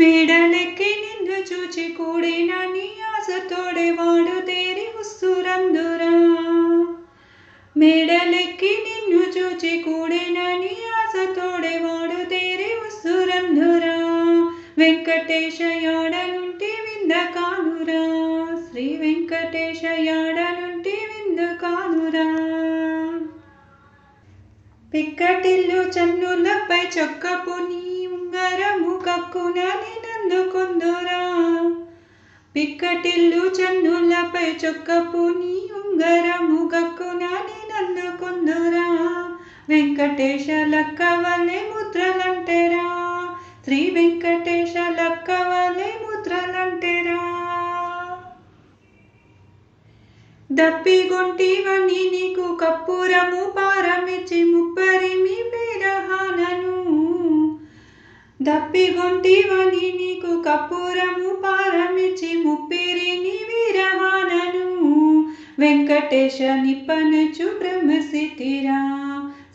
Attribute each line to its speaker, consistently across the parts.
Speaker 1: మేడలెక్కి నిన్ను చూచి కూడిన నీ ఆశతోడే వాడు తేరి ఉస్తురందురా మేడలెక్కి నిన్ను చూచి కూడిన నీ ఆశతోడే వాడు తేరి ఉస్తురందురా వెంకటేశ యాడనుంటి వింద కానురా. శ్రీ వెంకటేశ యాడనుంటి వింద కానురా. పిక్కటిల్లు చన్నులపై చొక్కపు నీ వరము కక్కున నిన్నందుకొందురా పిక్కటిల్లు చన్నులపై చొక్కపు నీ ఉంగరము కక్కున నిన్నందుకొందురా వెంకటేశ లక్క వలె ముద్రలంటేరా. శ్రీ వెంకటేశ లక్క వలె ముద్రలంటేరా. దప్పిగొంటివని నీకు కప్పురము పారమిచ్చి ముప్పై దప్పిగొంటివని నీకు కపూరము పారమిచి ముప్పిరిని విరహానను వెంకటేశ నిప్పనచు బ్రహ్మసితిరా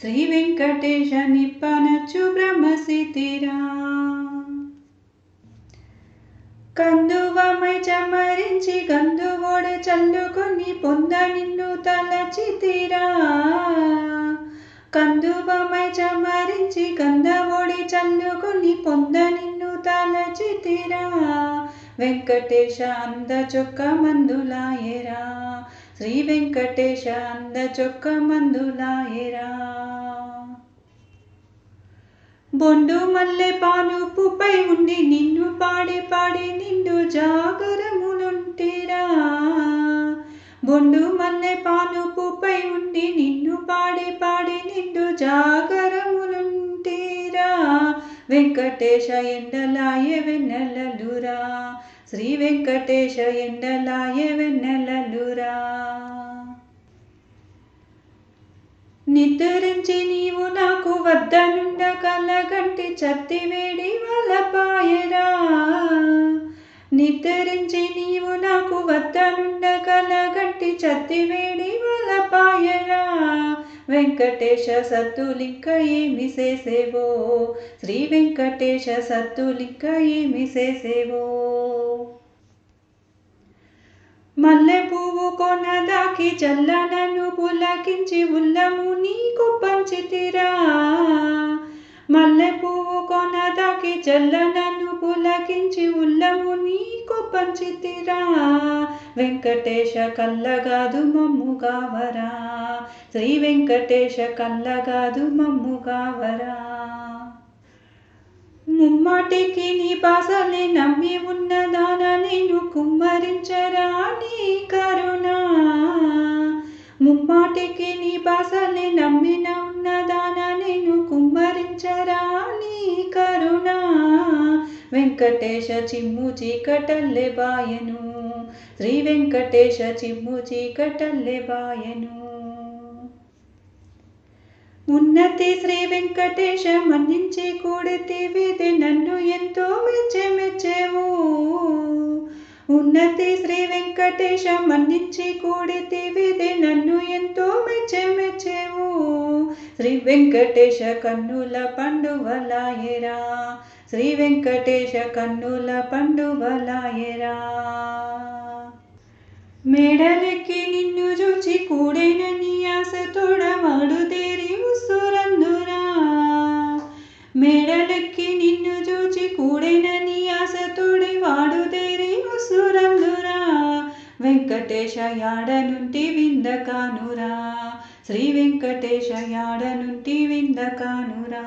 Speaker 1: శ్రీ వెంకటేశ నిప్పనచు బ్రహ్మసితిరా కందువమై చమరించి గందువోడ చల్లుకొని పొంద నిన్ను తలచితిరా. కందువమై చమరించి గంధవోడి చందుకుని పొంద నిన్ను తలచితిరా వెంకటేశ అంద చొక్క మందులాయరా శ్రీ వెంకటేశ అంద చొక్క మందులాయరా బొండు మల్లె పానుపుపై ఉండి నిన్ను పాడి పాడి నిండు జాగరములుంటిరా. బొండు మల్లె పానుపుపై ఉండి నిన్ను పాడి పాడి నిండు జాగ వెంకటేశ ఎండలాయ వెన్నెలలురా. శ్రీ వెంకటేశ ఎండలాయ వెన్నెలలురా. నిద్రించి నీవు నాకు వద్దనుండ కలగంటి చత్తివేడి వలపాయరా. నిద్రించి నీవు నాకు వద్దనుండ కలగంటి చత్తివేడి వలపాయరా. వెంకటేశ సత్తులింక ఏమి చేసేవో? శ్రీ వెంకటేశ సత్తులింక ఏమి చేసేవో? మల్లె పువ్వు కొనదాకి చల్లనను పులకించి ఉల్లము నీకు పంచితిరా. మల్లె పువ్వు కొనదాకి చల్లనను పులకించి ఉల్లము నీకు పంచితిరా. వెంకటేశ కల్లగాదు మమ్ముగావరా శ్రీ వెంకటేశ కల్లగాదు మమ్ముగావరా ముమ్మాటికి నీ బాసలే నమ్మి ఉన్నదాన నేను కుమ్మరించరా నీ కరుణ. ముమ్మాటికి నీ బాసలే నమ్మిన ఉన్నదాన నేను కుమ్మరించరా వెంకటేశ చిమ్ము చీకటల్లె బాయను. శ్రీ వెంకటేశ చిమ్ము చీకటల్లె బాయను. ఉన్నతి శ్రీ వెంకటేశ మన్నించి కూడితివిది నన్ను ఎంతో మెచ్చే మెచ్చేవు. ఉన్నతి శ్రీ వెంకటేశ మన్నించి కూడితివిది నన్ను ఎంతో మెచ్చే మెచ్చేవు. శ్రీ వెంకటేశ కన్నుల పండువలాయరా. శ్రీ వెంకటేశ కన్నుల పండువలాయరా. మేడలెక్కి నిన్ను చూచి కూడైన నీ ఆశ తోడవాడు తేరి ఉసురందురా మేడలెక్కి నిన్ను చూచి కూడైన నీ ఆశ తోడి వాడు తేరి ఉసురందురా వెంకటేశ యాడనుంటి విందకానురా శ్రీ వెంకటేశ యాడనుంటి విందకానురా